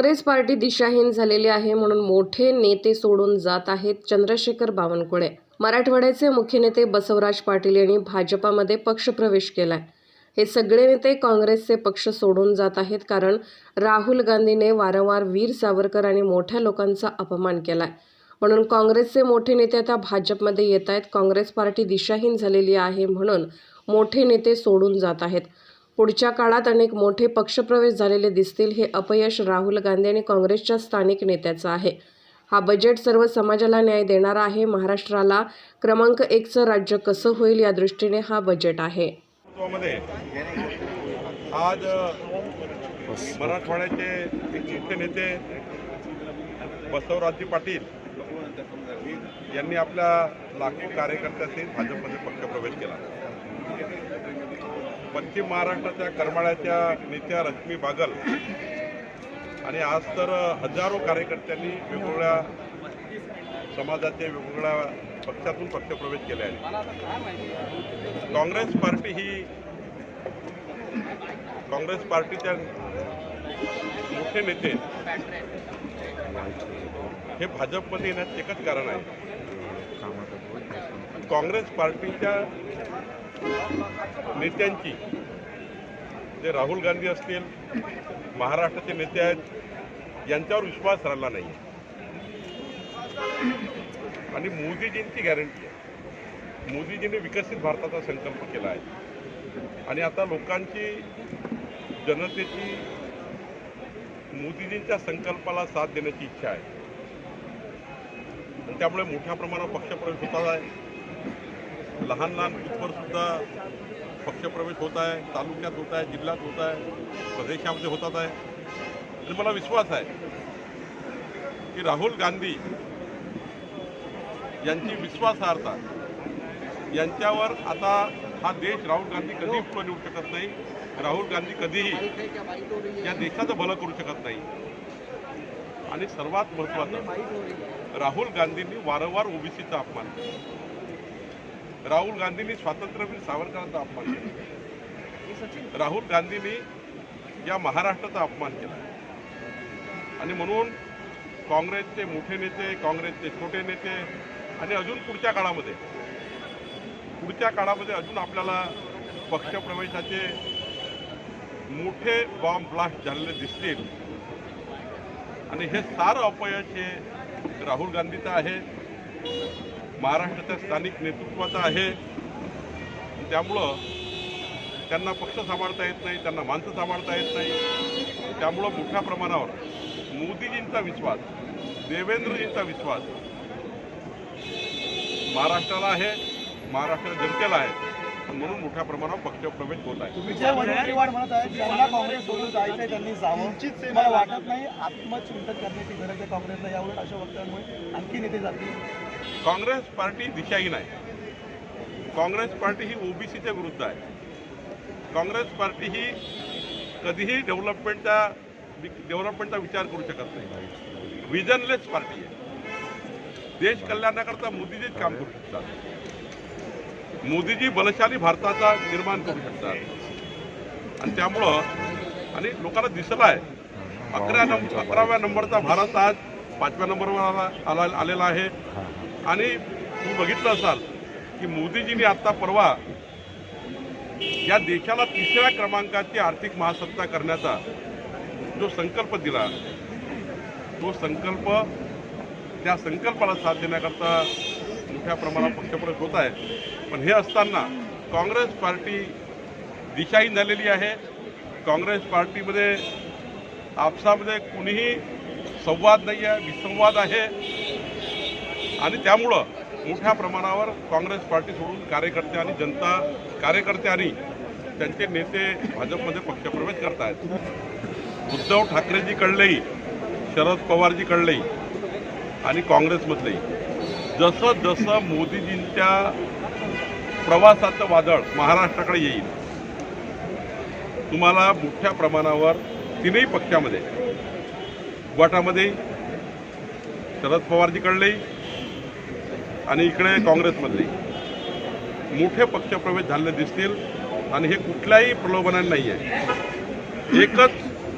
Congress party दिशाहीन झालेली आहे म्हणून मोठे नेते सोडून जात आहेत चंद्रशेखर बावनकुळे. मराठवाड्याचे मुख्य नेते बसवराज पाटील यांनी भाजपामध्ये पक्षप्रवेश केलाय. हे सगळे नेते काँग्रेसचे पक्ष सोडून जात आहेत कारण राहुल गांधीने वारंवार वीर सावरकर आणि मोठ्या लोकांचा अपमान केलाय. म्हणून काँग्रेसचे मोठे नेते आता भाजपमध्ये येत आहेत. काँग्रेस पार्टी दिशाहीन झालेली आहे म्हणून मोठे नेते सोडून जात आहेत. पुढच्या काळात अनेक मोठे पक्षप्रवेश झालेले दिसतील हे अपयश राहुल गांधी आणि काँग्रेसच्या स्थानिक नेत्याचं आहे. हा बजेट सर्व समाजाला न्याय देणारा आहे. महाराष्ट्राला क्रमांक एकचं राज्य कसं होईल या दृष्टीने हा बजेट आहे. आज मराठवाड्याचे मुख्य नेते बसवराजजी पाटील यांनी आपल्या लाखो कार्यकर्त्यांनी भाजपमध्ये पक्षप्रवेश केला. पश्चिम महाराष्ट्राच्या करमाळ्याच्या नेत्या रश्मी बागल आणि आज तर हजारो कार्यकर्त्यांनी वेगवेगळ्या समाजाचे वेगवेगळ्या पक्षातून पक्षप्रवेश केले आहे काँग्रेस पार्टी ही काँग्रेस पार्टीच्या मोठे नेते हे भाजपमध्ये येण्याचं एकच कारण आहे. काँग्रेस पार्टीच्या नेत्यांची. जे राहुल गांधी असतील महाराष्ट्राचे नेते आहेत यांच्यावर विश्वास राहिला नाही आणि मोदीजींची गॅरंटी आहे. मोदीजींनी विकसित भारताचा संकल्प केला आहे. आणि आता लोकांची जनतेची मोदीजींच्या संकल्पाला साथ देण्याची इच्छा आहे. त्यामुळे मोठ्या प्रमाणावर पक्षप्रवेश होत आहे. लहान लहान सुद्धा पक्षप्रवेश होत आहे तालुक्यात होत आहे जिल्ह्यात होत आहे प्रदेशामध्ये होतात आहे. आणि मला विश्वास आहे की राहुल गांधी यांची विश्वासार्हता यांच्यावर आता हा देश राहुल गांधी कधीही पुढे नेऊ शकत नाही. राहुल गांधी कधीही या देशाचं भलं करू शकत नाही. आणि सर्वात महत्त्वाचं राहुल गांधींनी वारंवार ओबीसीचा अपमान केला. राहुल गांधींनी स्वातंत्र्यवीर सावरकरांचा अपमान केला. राहुल गांधींनी या महाराष्ट्राचा अपमान केला. आणि म्हणून काँग्रेसचे मोठे नेते काँग्रेसचे छोटे नेते आणि अजून पुढच्या काळामध्ये पुढच्या काळामध्ये अजून आपल्याला पक्षप्रवेशाचे मोठे बॉम्ब ब्लास्ट झालेले दिसतील. आणि हे सारं अपयश हे राहुल गांधीचं आहे. महाराष्ट्राच्या स्थानिक नेतृत्वाचं आहे. त्यामुळं त्यांना पक्ष सांभाळता येत नाही त्यांना माणसं सांभाळता येत नाही. त्यामुळं मोठ्या प्रमाणावर मोदीजींचा विश्वास देवेंद्रजींचा विश्वास महाराष्ट्राला आहे महाराष्ट्र जनतेला आहे. म्हणून मोठ्या प्रमाणावर पक्षप्रवेश होत आहे. वाटत नाही आत्मचिंतन करण्याची गरज आहे काँग्रेसला. यावर अशा वक्तव्यांमुळे आणखी नेते जातील. काँग्रेस पार्टी दिशाहीन आहे काँग्रेस पार्टी ही ओबीसीच्या विरुद्ध आहे. काँग्रेस पार्टी ही कधीही डेव्हलपमेंटचा डेव्हलपमेंटचा विचार करू शकत नाही. विजनलेस पार्टी आहे. देश कल्याणाकरता मोदीजीच काम करू शकतात. मोदीजी बलशाली भारताचा निर्माण करू शकतात. आणि त्यामुळं आणि लोकांना दिसलं आहे अकरा नंबर अकराव्या नंबरचा भारत आज पाचव्या नंबरवर आला आला आलेला आहे. आणि तुम्ही बघितलं असाल की मोदीजींनी आत्ता परवा या देशाला तिसऱ्या क्रमांकाची आर्थिक महासत्ता करण्याचा जो संकल्प दिला तो संकल्प त्या संकल्पाला साथ देण्याकरता मोठ्या प्रमाणात पक्षप्रत होत आहे. पण हे असताना काँग्रेस पार्टी दिशाहीन झालेली आहे. काँग्रेस पार्टीमध्ये आपसामध्ये कुणीही संवाद नाही आहे विसंवाद आहे. आणि त्यामुळं मोठ्या प्रमाणावर काँग्रेस पार्टी सोडून कार्यकर्ते आणि जनता कार्यकर्ते आणि त्यांचे नेते भाजपमध्ये पक्षप्रवेश करत आहेत उद्धव ठाकरेजीकडलेही शरद पवारजीकडलेही आणि काँग्रेसमधलेही. जसं जसं मोदीजींच्या प्रवासाचं वादळ महाराष्ट्राकडे येईल तुम्हाला मोठ्या प्रमाणावर तीनही पक्षामध्ये गटामध्ये शरद पवारजीकडलेही आणि इकडे काँग्रेसमधले. मोठे पक्षप्रवेश झालेले दिसतील आणि हे कुठल्याही प्रलोभनाने नाही आहे एकच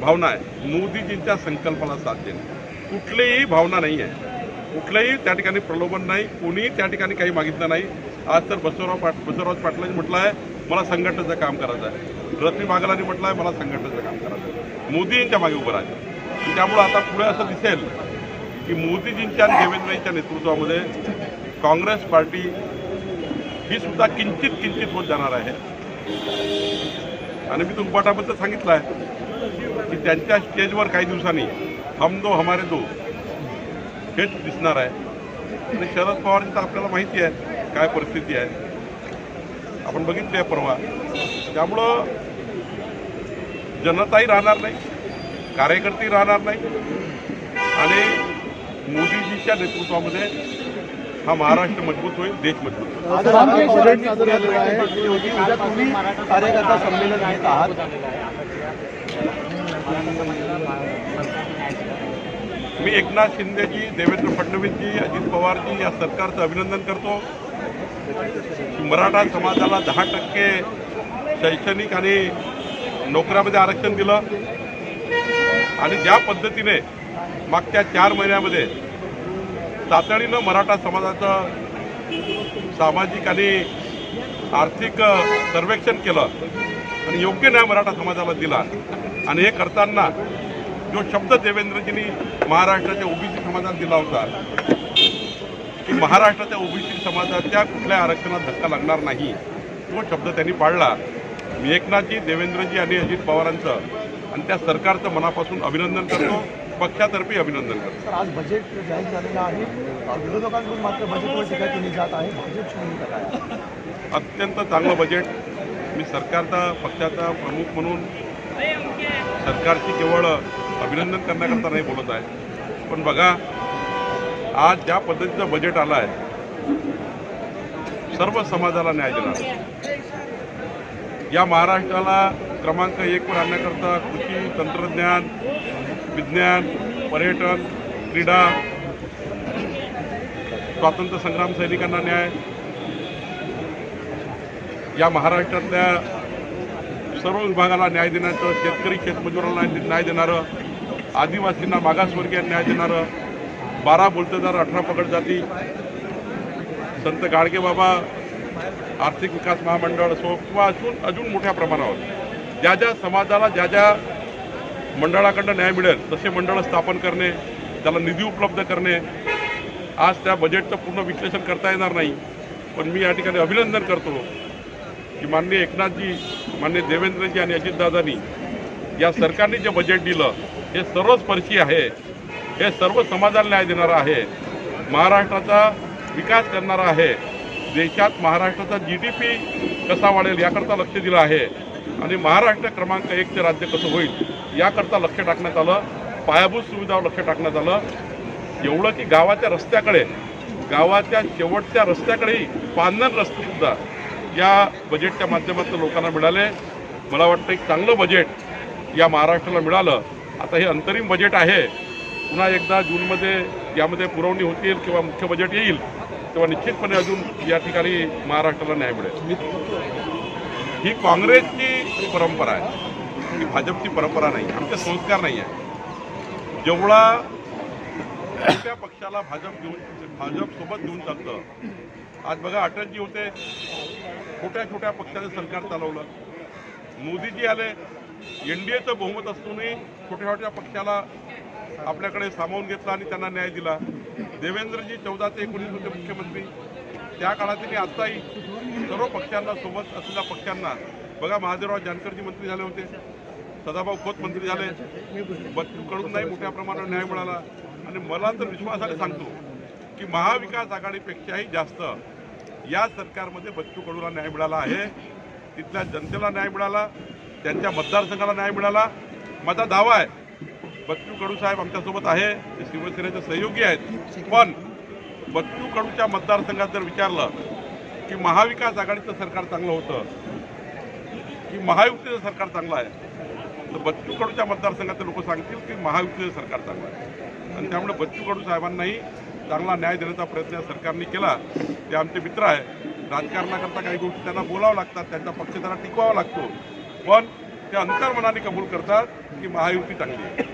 भावना आहे मोदीजींच्या संकल्पाला साथ देणे कुठलीही भावना नाही आहे कुठलंही त्या ठिकाणी प्रलोभन नाही कोणीही त्या ठिकाणी काही मागितलं नाही. आज तर बसवराव पाट बसवराज पाटलांनी म्हटलं आहे मला संघटनेचं काम करायचं आहे. रत्नी बागलांनी म्हटलं आहे मला संघटनेचं काम करायचं आहे. मोदींच्या मागे उभं राहायचं त्यामुळं आता पुढे असं दिसेल की मोदीजींच्या आणि देवेंद्रजींच्या नेतृत्वामध्ये काँग्रेस पार्टी ही सुद्धा किंचित किंचित होत जाणार आहे. आणि मी तुंबाटाबद्दल सांगितलं आहे की त्यांच्या स्टेजवर काही दिवसांनी हम दो हमारे दो हेच दिसणार आहे. आणि शरद पवारांची तर आपल्याला माहिती आहे काय परिस्थिती आहे. आपण बघितली आहे परवा. त्यामुळं जनताही राहणार नाही कार्यकर्तेही राहणार नाही. आणि मोदीजीच्या नेतृत्वामध्ये हा महाराष्ट्र मजबूत होईल देश मजबूत मी एकनाथ शिंदेजी देवेंद्र फडणवीसजी अजित पवारजी या सरकारचं अभिनंदन करतो. मराठा समाजाला दहा टक्के शैक्षणिक आणि नोकऱ्यामध्ये आरक्षण दिलं. आणि ज्या पद्धतीने मागच्या चार महिन्यामध्ये तातडीनं मराठा समाजाचं सामाजिक आणि आर्थिक सर्वेक्षण केलं आणि योग्य न्याय मराठा समाजाला दिला. आणि हे करताना जो शब्द देवेंद्रजींनी महाराष्ट्राच्या ओबीसी समाजाला दिला होता की महाराष्ट्राच्या ओबीसी समाजाच्या कुठल्या आरक्षणात धक्का लागणार नाही तो शब्द त्यांनी पाळला. मी एकनाथजी देवेंद्रजी आणि अजित पवारांचं आणि त्या सरकारचं मनापासून अभिनंदन करतो. पक्षातर्फे अभिनंदन करतो. सर आज बजेट जाहीर झालेलं आहे. विरोधकांकडून मात्र बजेटवर टीका केली जात आहे. आहे? अत्यंत चांगलं बजेट मी सरकारचा पक्षाचा प्रमुख म्हणून सरकारची केवळ अभिनंदन करण्याकरता नाही बोलत आहे. पण बघा आज ज्या पद्धतीचं बजेट आलं आहे सर्व समाजाला न्याय देणार या महाराष्ट्राला क्रमांक एकवर आणण्याकरता कृषी तंत्रज्ञान विज्ञान पर्यटन क्रीडा स्वातंत्र्य संग्राम सैनिकांना न्याय. या महाराष्ट्रातल्या सर्व विभागाला न्याय देण्याचं शेतकरी शेतमजुरांना न्याय न्याय देणारं आदिवासींना मागासवर्गीय न्याय देणारं बारा बोलतेदार अठरा पकड जाती संत गाडगेबाबा आर्थिक विकास महामंडळ सो किंवा अजून अजून मोठ्या प्रमाणावर. ज्या ज्या समाजाला ज्या ज्या मंडळाकडनं न्याय मिळेल तसे मंडळं स्थापन करणे त्याला निधी उपलब्ध करणे आज त्या बजेटचं पूर्ण विश्लेषण करता येणार नाही. पण मी या ठिकाणी अभिनंदन करतो की माननीय एकनाथजी माननीय देवेंद्रजी आणि अजितदादांनी या सरकारने जे बजेट दिलं हे सर्वस्पर्शी आहे हे सर्व समाजाला न्याय देणारं आहे महाराष्ट्राचा विकास करणारा आहे देशात महाराष्ट्राचा जी डी पी कसा वाढेल याकरता लक्ष दिलं आहे. आणि महाराष्ट्र क्रमांक एकचे राज्य कसं होईल याकरता लक्ष टाकण्यात आलं. पायाभूत सुविधावर लक्ष टाकण्यात आलं. एवढं की गावाच्या रस्त्याकडे गावाच्या शेवटच्या रस्त्याकडेही पांधन रस्तेसुद्धा या बजेटच्या माध्यमातून लोकांना मिळाले. मला वाटतं एक चांगलं बजेट या महाराष्ट्राला मिळालं. आता हे अंतरिम बजेट आहे. पुन्हा एकदा जूनमध्ये यामध्ये पुरवणी होतील किंवा मुख्य बजेट येईल तेव्हा निश्चितपणे अजून या ठिकाणी महाराष्ट्राला न्याय मिळेल. ही काँग्रेसची परंपरा आहे. ही भाजपची परंपरा नाही आमचे संस्कार नाही आहे. जेवढा छोट्या पक्षाला भाजप घेऊन भाजपसोबत घेऊन चालतं. आज बघा अटलजी होते. छोट्या छोट्या पक्षाचं सरकार चालवलं. मोदीजी आले. एन डी एचं बहुमत असूनही छोट्या छोट्या पक्षाला आपल्याकडे सामावून घेतला आणि त्यांना न्याय दिला. देवेंद्रजी चौदा ते एकोणीस होते मुख्यमंत्री. त्या काळात मी आत्ताही सर्व पक्षांना सोबत असलेल्या पक्षांना बघा महादेवराव जानकरजी मंत्री झाले होते सदाभाऊ खोत मंत्री झाले बच्चू कडूनही मोठ्या प्रमाणावर न्याय मिळाला. आणि मला तर विश्वासाने सांगतो की महाविकास आघाडीपेक्षाही जास्त या सरकारमध्ये बच्चू कडूला न्याय मिळाला आहे. तिथल्या जनतेला न्याय मिळाला त्यांच्या मतदारसंघाला न्याय मिळाला. माझा दावा आहे बच्चू कडू साहेब आमच्यासोबत आहे ते शिवसेनेचे सहयोगी आहेत. पण बच्चू कडूच्या मतदारसंघात जर विचारलं की महाविकास आघाडीचं सरकार चांगलं होतं की महायुतीचं सरकार चांगलं आहे तर बच्चू कडूच्या मतदारसंघाचे लोक सांगतील की महायुतीचं सरकार चांगलं आहे. आणि त्यामुळे बच्चू कडू साहेबांनाही चांगला न्याय देण्याचा प्रयत्न या सरकारने केला. ते आमचे मित्र आहे राजकारणाकरता काही गोष्टी त्यांना बोलावं लागतात त्यांचा पक्ष त्यांना टिकवावा लागतो. पण ते अंतर्मनाने कबूल करतात की महायुती चांगली आहे.